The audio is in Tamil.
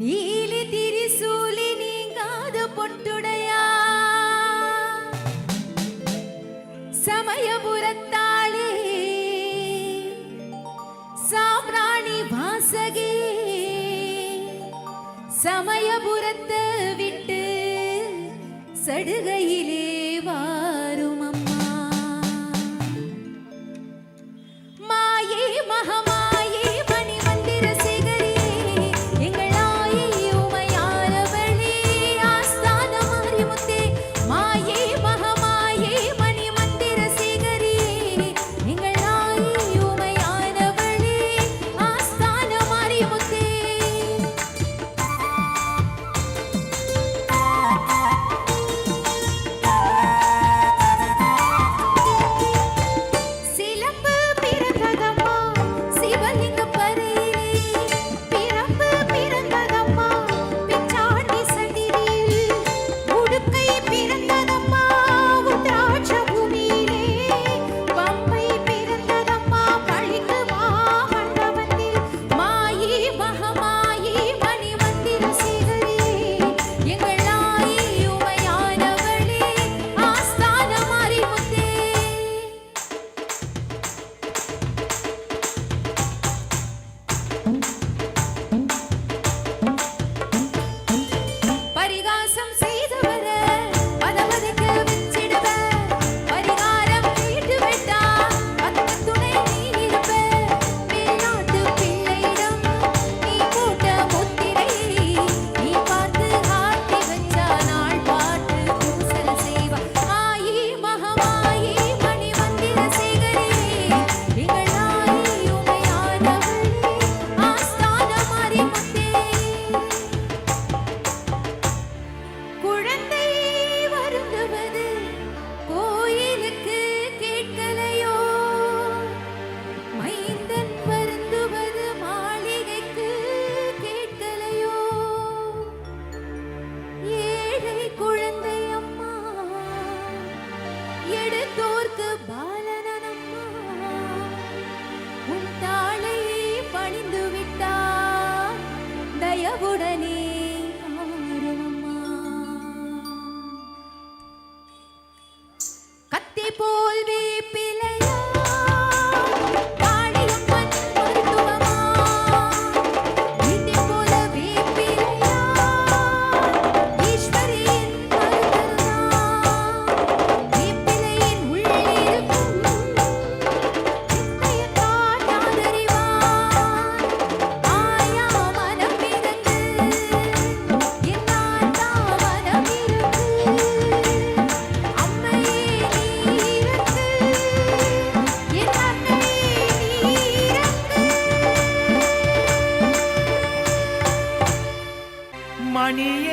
நீலி திரிசூலி நீங்காத பொட்டுடையா? சமயபுரத்தாளி சாம்ராணி வாசகி சமயபுரத்தை விட்டு சடுகையிலே வா. உனக்கு பாலனம்மா உன் தாளை பணிந்து விட்டார் தயவுடனே கத்தி போல் நீ